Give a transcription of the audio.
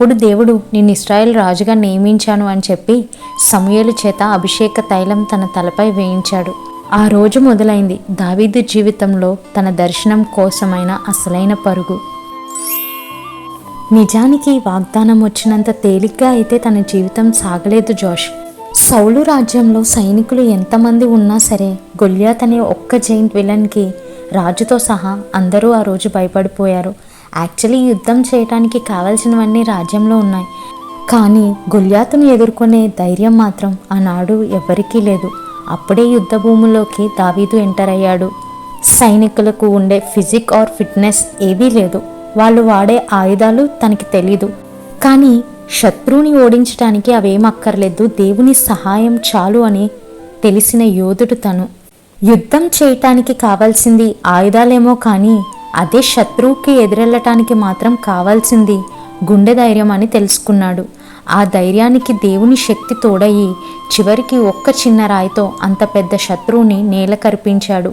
అప్పుడు దేవుడు నిన్ను ఇస్రాయేల్ రాజుగా నియమించాను అని చెప్పి సమయలు చేత అభిషేక తైలం తన తలపై వేయించాడు. ఆ రోజు మొదలైంది దావీదు జీవితంలో తన దర్శనం కోసమైన అసలైన పరుగు. నిజానికి వాగ్దానం వచ్చినంత తేలిగ్గా అయితే తన జీవితం సాగలేదు జోష్. సౌలు రాజ్యంలో సైనికులు ఎంతమంది ఉన్నా సరే గొల్యాత్ అనే ఒక్క జైంట్ విలన్కి రాజుతో సహా అందరూ ఆ రోజు భయపడిపోయారు. యాక్చువల్లీ యుద్ధం చేయడానికి కావాల్సినవన్నీ రాజ్యంలో ఉన్నాయి. కానీ గొల్యాతును ఎదుర్కొనే ధైర్యం మాత్రం ఆనాడు ఎవరికీ లేదు. అప్పుడే యుద్ధ భూముల్లోకి దావీదు ఎంటర్ అయ్యాడు. సైనికులకు ఉండే ఫిజిక్ ఆర్ ఫిట్నెస్ ఏదీ లేదు. వాళ్ళు వాడే ఆయుధాలు తనకి తెలీదు. కానీ శత్రువుని ఓడించడానికి అవేం అక్కర్లేదు. దేవుని సహాయం చాలు అని తెలిసిన యోధుడు తను. యుద్ధం చేయటానికి కావాల్సింది ఆయుధాలేమో కానీ అదే శత్రువుకి ఎదురెళ్ళటానికి మాత్రం కావాల్సింది గుండె ధైర్యం అని తెలుసుకున్నాడు. ఆ ధైర్యానికి దేవుని శక్తి తోడయి చివరికి ఒక్క చిన్న రాయితో అంత పెద్ద శత్రువుని నేల కరిపించాడు.